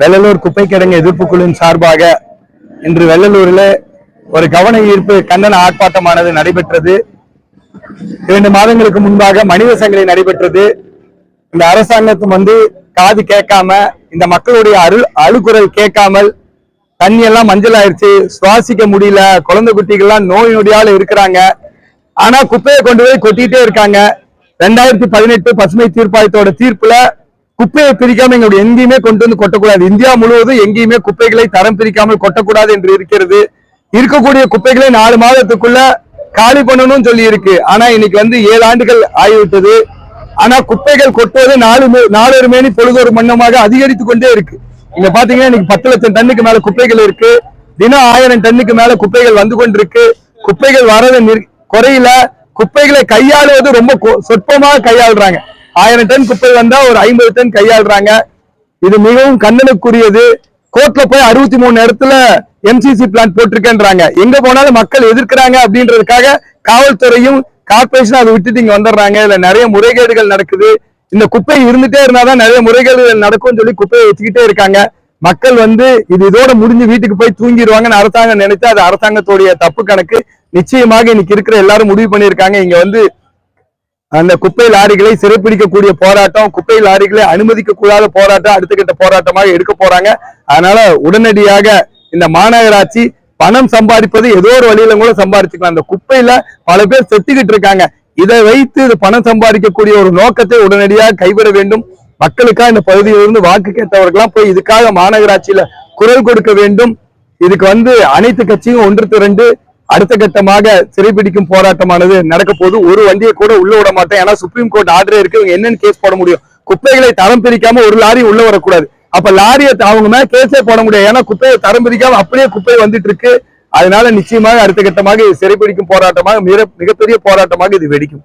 வெள்ளலூர் குப்பை கிடங்கு எதிர்ப்பு குழுவின் சார்பாக இன்று வெள்ளலூரில் ஒரு கவன ஈர்ப்பு கண்டன ஆர்ப்பாட்டமானது நடைபெற்றது. இரண்டு மாதங்களுக்கு முன்பாக மனித சங்கிலி நடைபெற்றது. இந்த அரசாங்கத்தும் வந்து காது கேட்காம இந்த மக்களுடைய அரு அழுகுரல் கேட்காமல் தண்ணி எல்லாம் மஞ்சள் ஆயிடுச்சு சுவாசிக்க முடியல. குழந்தை குட்டிகள்லாம் நோய் நொடியால இருக்கிறாங்க. ஆனா குப்பையை கொண்டு போய் கொட்டிட்டே இருக்காங்க. ரெண்டாயிரத்தி பதினெட்டு பசுமை தீர்ப்பாயத்தோட தீர்ப்புல குப்பையை பிரிக்காம எங்களுடைய எங்கேயுமே கொண்டு வந்து கொட்டக்கூடாது. இந்தியா முழுவதும் எங்கேயுமே குப்பைகளை தரம் பிரிக்காமல் கொட்டக்கூடாது என்று இருக்கிறது. இருக்கக்கூடிய குப்பைகளை நாலு மாதத்துக்குள்ள காலி பண்ணணும்னு சொல்லி இருக்கு ஆனா இன்னைக்கு வந்து ஏழு ஆண்டுகள் ஆகிவிட்டது. ஆனா குப்பைகள் கொட்டுவது நாலு மே- நாலொரு மேனி பொழுதொரு மன்னமாக அதிகரித்து கொண்டே இருக்கு. இங்க பாத்தீங்கன்னா இன்னைக்கு பத்து லட்சம் டன்னுக்கு மேல குப்பைகள் இருக்கு. தினம் ஆயிரம் டன்னுக்கு மேல குப்பைகள் வந்து கொண்டிருக்கு. குப்பைகள் வரது குறையில குப்பைகளை கையாளுவது ரொம்ப சொற்பமாக கையாளுறாங்க. ஆயிரம் டன் குப்பை வந்தா ஒரு ஐம்பது டன் கையாளுறாங்க. இது மிகவும் கண்ணனுக்குரியது கோர்ட்ல போய் அறுபத்தி மூணு இடத்துல எம்சிசி பிளான் போட்டிருக்கேன்றாங்க. எங்க போனாலும் மக்கள் எதிர்க்கிறாங்க அப்படின்றதுக்காக காவல்துறையும் கார்பரேஷன் அதை விட்டுட்டு இங்க வந்துடுறாங்க. இதுல நிறைய முறைகேடுகள் நடக்குது. இந்த குப்பை இருந்துட்டே இருந்தாதான் நிறைய முறைகேடுகள் நடக்கும்னு சொல்லி குப்பையை வச்சுக்கிட்டே இருக்காங்க. மக்கள் வந்து இது இதோட முடிஞ்சு வீட்டுக்கு போய் தூங்கிடுவாங்கன்னு அரசாங்கம் நினைத்து அது அரசாங்கத்துடைய தப்பு கணக்கு. நிச்சயமாக இன்னைக்கு இருக்கிற எல்லாரும் முடிவு பண்ணியிருக்காங்க. இங்க வந்து அந்த குப்பை லாரிகளை சிறைப்பிடிக்கக்கூடிய போராட்டம் குப்பை லாரிகளை அனுமதிக்க கூடாத போராட்டம் அடுத்த கட்ட போராட்டமாக எடுக்க போறாங்க. அதனால உடனடியாக இந்த மாநகராட்சி பணம் சம்பாதிப்பது ஏதோ ஒரு வழியில கூட சம்பாதிச்சுக்கலாம். அந்த குப்பையில பல பேர் செத்துக்கிட்டு இருக்காங்க. இதை வைத்து இது பணம் சம்பாதிக்கக்கூடிய ஒரு நோக்கத்தை உடனடியாக கைவிட வேண்டும். மக்களுக்காக இந்த பகுதியிலிருந்து வாக்கு கேட்டவர்கள்லாம் போய் இதுக்காக மாநகராட்சியில குரல் கொடுக்க வேண்டும். இதுக்கு வந்து அனைத்து கட்சியும் ஒன்று திரண்டு அடுத்த கட்டமாக சிறைபிடிக்கும் போராட்டமானது நடக்க போது ஒரு வண்டியை கூட உள்ள விட மாட்டேன். ஏன்னா சுப்ரீம் கோர்ட் ஆர்டரே இருக்கு. இவங்க என்னன்னு கேஸ் போட முடியும். குப்பைகளை தரம் பிரிக்காம ஒரு லாரி உள்ள வரக்கூடாது. அப்ப லாரியை அவங்க மேல கேஸே போட முடியாது. ஏன்னா குப்பையை தரம் பிரிக்காம அப்படியே குப்பை வந்துட்டு இருக்கு. அதனால நிச்சயமாக அடுத்த கட்டமாக இது சிறைபிடிக்கும் போராட்டமாக மிக மிகப்பெரிய போராட்டமாக இது வெடிக்கும்.